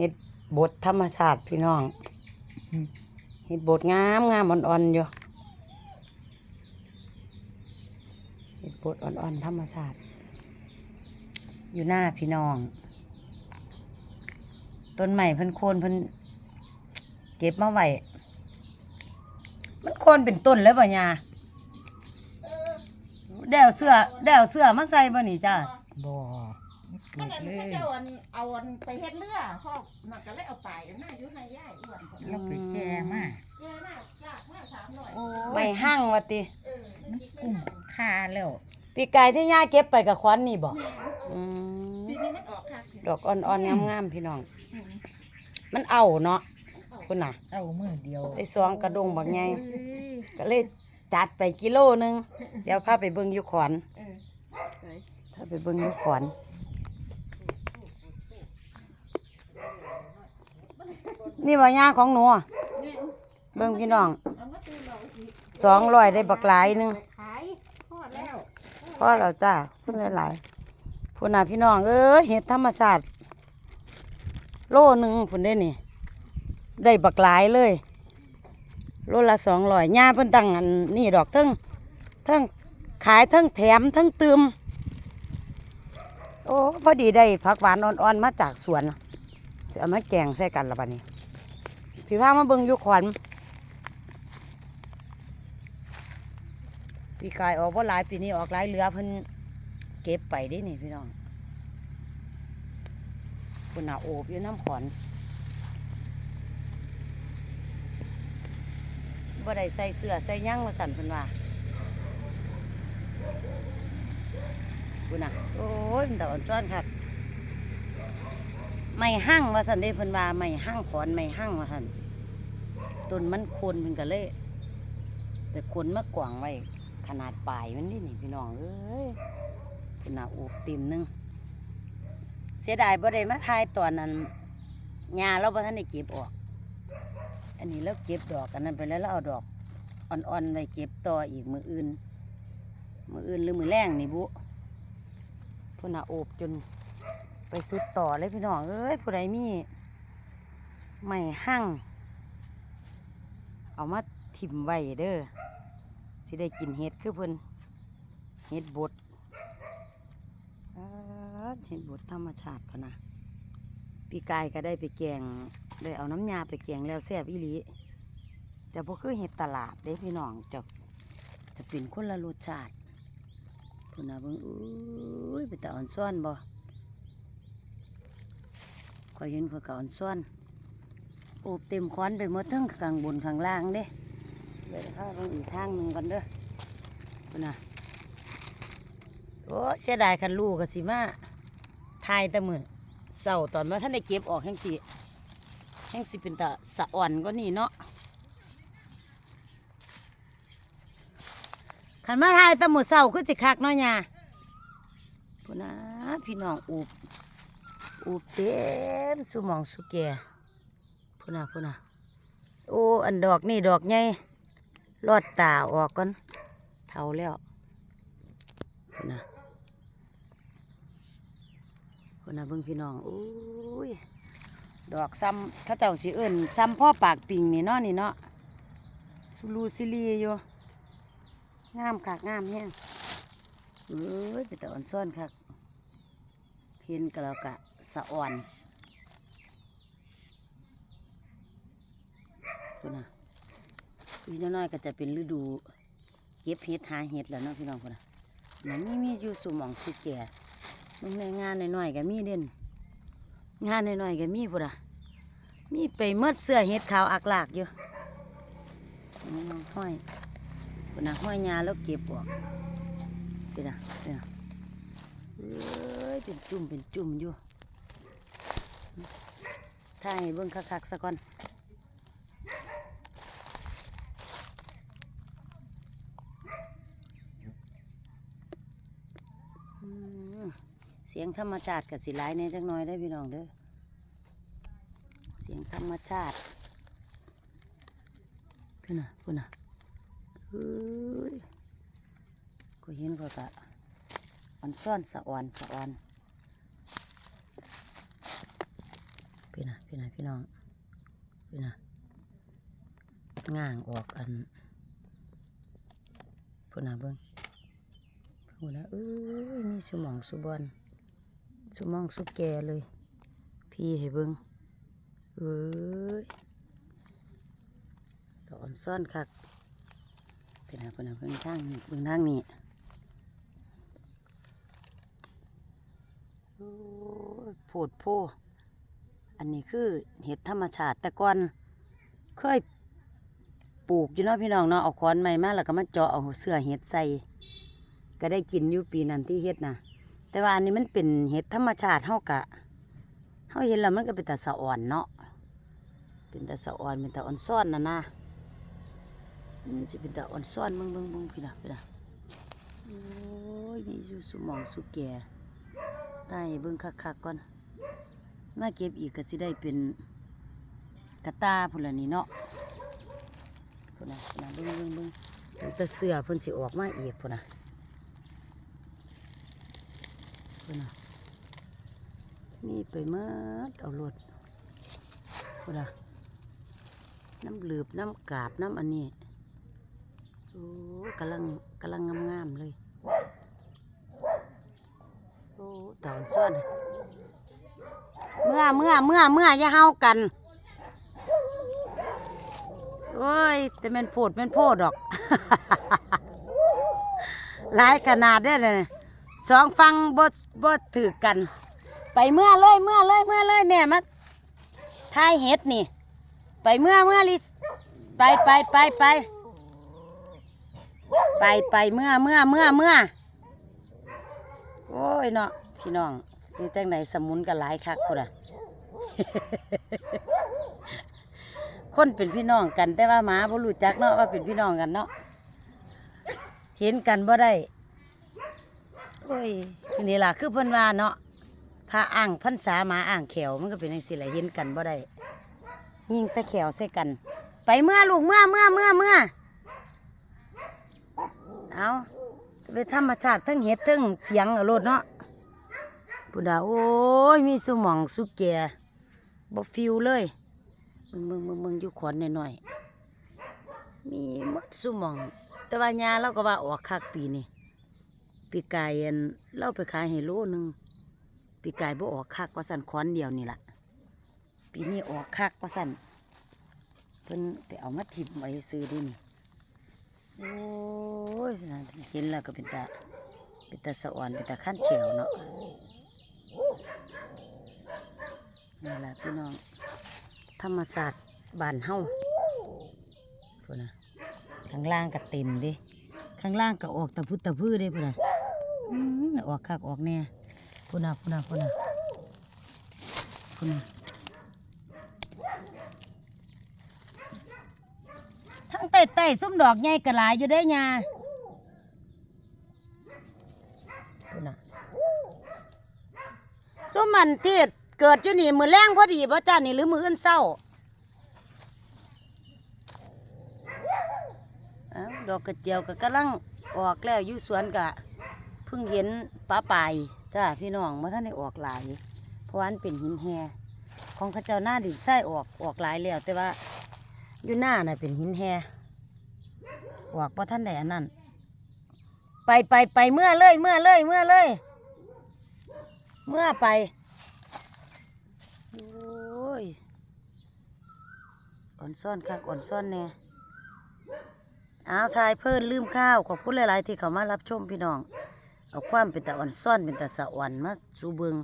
เฮ็ดบดธรรมชาติพี่น้องเฮ็ดบดงามงามอ่อนๆอยู่เฮ็ดบดอ่อนๆธรรมชาติ อยู่หน้าพี่น้อง ต้นใหม่เพิ่นโคนเพิ่นเก็บมาไว้มันโคนเป็นต้นแล้วป่ะยาแดวเสื้อแดวเสื้อมาใส่บ่นี่จ้าบ่ ก็เกิดนั่นเลเขายเจ้าอันเอาอันไปเฮ็ดเรือพ่อน่ะก็เลยเอาไปหน้าอยู่ให้ย่ายอ้วนคนเราไปแก่มาแก่น่ะยากมากสามร้อยโอ้ไม่ยหั่งว่าติ เออมันกุ้มค่าแล้วปีกายที่ย่าเก็บไปกับควันนี่บ่อืมปีนี้มันออกค่ะดอกอ่อนๆงามๆพี่น้อง มันเอาเนาะคุณน่ะเอามือเดียวได้สองกระดงบักใหญ่เอ้ยก็เลยจัดไปกิโลหนึง เดี๋ยวพาไปเบิ่งอยู่ขอนเออไปถ้าไปเบิ่งอยู่ขอน นี่ว่าย่าของหนูอะเบิ่งพี่น้องสองร้อยได้บักหลายหนึงขายทอดแล้วพอแล้วจ้าพุ่นหลายๆพุ่นน่ะพี่น้องเอ้ยเห็ดธรรมชาติโลหนึงพุ่นได้นี่ ได้บักหลายเลย โลละสองร้อยย่าเพิ่นตั้งอันนี่ดอกเทั้งเทั้งขายเทั้งแถมเทั้งเติม โอ้พอดีได้ผักหวานอ่อนๆมาจากสวนจะเอามาแกงใส่กันละบัดนี้ สิพามาเบิ่งอยู่ขวัญปีกายออกว่าหลายปีนี้ออกหลายเหลือเพิ่นเก็บไปเดินี่พี่น้องคุณน่ะโอบอยู่น้ำขอนบ่ได้ใส่เสื้อใส่ยั่งมาสั่นเพิ่นว่าคุณน่ะโอ้ยมันตะอ่อนซ้อนคัก ไม่หั่งว่าสันเด้เพิ่นว่าไม่หั่งขอนไม่หั่งว่าสันต้นมันโคนเพิ่นก็เลยไปขนมากวางไว้ ขนาดปลายมันนี่นี่พี่น้องเอ้ยคุณน่ะอูบต็มนึงเสียดายบ่ได้มาทายตอนนั้นหญ้าเราบ่ทันได้เก็บออก อันนี้แล้วเก็บดอกอันนั้นไปแล้วแล้วเอาดอกอ่อนๆไปเก็บต่ออีกมืออื่นมืออื่นหรือมือแรงนี่บุพุ่นน่ะโอบจน ไปสุดต่อเลยพี่น้องเอ้ยผู้ใดมีไม่หั่งเอามาถิ่มไว้เด้อสิได้กินเห็ดคือเพิ่นเห็ดบดเห็ดบดธรรมชาติพะนะปีกายก็ได้ไปแกงได้เอาน้ำยาไปแกงแล้วแซ่บอีหลีจะบ่คือเห็ดตลาดเด้พี่น้องจะจะเป็นคนละรสชาติพุ่นนะเบิ่งอุ้ยไปตาอ่อนซ้อนบ่ ข่อยเห็นข่อยก่อนซ้อนโอบเต็มควันไปหมดทั้งข้างบนข้างล่างเด้เดี๋ยวเข้าไปอีกทางหนึ่งก่อนเด้อนะโอ้เสียดายคันลูกก็สิมาทายแตะมือเศร้าตอนว่าท่านได้เก็บออกแห้งสิแห้งสิเป็นตะสะอ่อนก็นี่เนาะขันมาทายแตะหมดเศร้าคือจิคักเนาะยาพูนะพี่น้องอูบ อูเต็มสุมองสุแกพูน่ะพูน่ะโอ้อันดอกนี่ดอกใหญ่รอดตาออกก่อนเท่าแล้วพูน่ะคนน่ะเบิ่งพี่น้องอุ้ยดอกซ้ำเขาเจ้าสิเอิ้นซ้ำพ่อปากปิงนี่เนาะนี่เนาะสุลูซิลีอยู่งามคักงามแฮงเอ้ยไปแต่อ่อนซ่อนคักเห็นก็แล้วกะ สะอ่อนคุณน่ะอีกน้อยๆก็จะเป็นฤดูเก็บเห็ดหาเห็ดแล้วเนาะพี่น้องคนน่ะมันมีมีอยู่สู่หมองสุแก่มึงในงานน้อยๆก็มีเด่นงานน้อยๆก็มีพุ่นอะมีไปเมดเสื้อเห็ดขาวอักลากอยู่น้องห้อยพุ่นอะห้อยยาแล้วเก็บออกพุ่นอะพุ่นอะเอ้ยเป็นจุ่มเป็นจุ่มอยู่ ถ้าให้เบิ่งคักๆสักก่อนอืมเสียงธรรมชาติกับสิหลายเนี่ยจังน้อยได้อพี่น้องเด้อ เสียงธรรมชาติพี่น่ะพี่น่ะเฮ้ยก็เห็นก็กะอ่อนซ่อนสะอ่อนสะอ่อน ไป พี่นะพี่นะพี่น้องพี่นะง่างออกอันพูนะเบิ้งพูนะเอ้ยมีสมองสุบอนสมองสุแกเลย พี่ให้เบิ้งเอ้ยตอนซ่อนคักพี่นะพี่นะเบิ้งทางนี้เบิ้งทางนี้โอ้โผดโพ อันนี้คือเห็ดธรรมชาติแต่ก่อนเคยปลูกอยู่เนาะพี่น้องเนาะเอาขอนไม้มาแล้วก็มาเจาะเอาเสื้อเห็ดใส่ก็ได้กินอยู่ปีนั้นที่เห็ดนะแต่ว่าอันนี้มันเป็นเห็ดธรรมชาติเฮากะเฮาเห็นแล้วมันก็เป็นตาสะอ่อนเนาะเป็นตาสะอ่อนเป็นตาอ่อนซ่อนนะนะมันจะเป็นตาอ่อนซ่อนเบิ่งเบิ่งเบิ่งพี่นะพี่นะโอ้ยมีอยู่สุหมองสุแก่ใต้เบิ่งคักๆก่อน มาเก็บอีกก็สิได้เป็นกระตาพุ่นละนี่เนาะพุ่นนะพุ่นนะเบิ่งเบิ่งเบิ่งแตะเสือพุ่นสิออกมาอีกพุ่นนะพุ่นนะมีไปเมื่อเอารถพุ่นนะน้ำหลืบน้ำกาบน้ำอันนี้โอ้กำลังกำลังงามๆเลยโอ้ตอนซ่อน เมื่อเมื่อเมื่อเมื่อย่าเฮากันโอ้ย แต่มันโพดมันโพดดอกหลายขนาดได้เลยสองฟังบ่บ่ถือกัน ไปเมื่อเลยเมื่อเลยเมื่อเลยแม่มาทายเห็ดนี่ ไปเมื่อเมื่อลิไปไปไปไปไปไปเมื่อเมื่อเมื่อเมื่อโอ้ยเนาะพี่น้อง สิแต่งไหนสมุนกันหลายคักกูล่ะ คนเป็นพี่น้องกัน แต่ว่าหมาบ่รู้จักเนาะว่าเป็นพี่น้องกันเนาะเห็นกันบ่ได้โอ้ยทีนี้ล่ะคือเพิ่นว่าเนาะพาอ่างพันษาหมาอ่างแขวมันก็เป็นจังซี่แหละเห็นกันบ่ได้ยิงต่แขวใส่กัน ไปเมื่อลูกเมื่อเมื่อเมื่อเมื่อเอาไปธรรมชาติทั้งเห็ดทั้งเสียงเอาโลดเนาะ ปุดาโอ้ย มีสุหมองสุแก่บ่ฟิวเลยมึงมึงมึงมึงอยู่ขอนหน่อยๆมีมดสุหมอง แต่ว่ายาเราก็ว่าออกคักปีนี้ปีกายอันเราไปขายให้โลหนึงปีกายบ่ออกคักว่าสั่นขอนเดียวนี่ละปีนี้ออกคักว่าสั่นเพิ่นไปเอามาทิมไว้ซื้อดินี่โอ้ยเห็นแล้วก็เป็นตาเป็นตาสะอ่อนเป็นตาขั้นเฉียวเนาะ นี่แหละพี่น้อง ธรรมศาสตร์บานเฮาพูดนะข้างล่างก็เต็มดิ ข้างล่างก็ออกตะพุตะพื้เด้พูดนะออกคักออกแน่พูดนะพูดนะพูดนะพูดนะทั้งเต้เต้ซุ้มดอกใหญ่กระลายอยู่ได้ยาพูนะซุ้มมันเที่ เกิดอยู่นี่มือแรงพอดีป่ะจ้านี่หรือมืออื่นเศร้าดอกกระเจียวก็กำลังออกแล้วอยู่สวนกะเพิ่งเห็นป้าปายจ้าพี่น้องเมื่อท่านได้ออกหลาย เพราะว่าอันเป็นหินแฮของข้าเจ้าหน้าดินไส้ออกออกหลายแล้ว แต่ว่าอยู่หน้าน่ะเป็นหินแฮออกเพราะท่านใดอันนั้นไปไปไปเมื่อเลยเมื่อเลยเมื่อเลย เมื่อไป โอ้ยอ่อนซ่อนคักอ่อนซ่อนแน่เอาทายเพิ่นลืมข้าว ขอบคุณหลาย ๆ ที่เขามารับชมพี่น้อง เอาความเป็นแต่อ่อนซ่อนเป็นแต่สะอ่อนมาสู่เบิง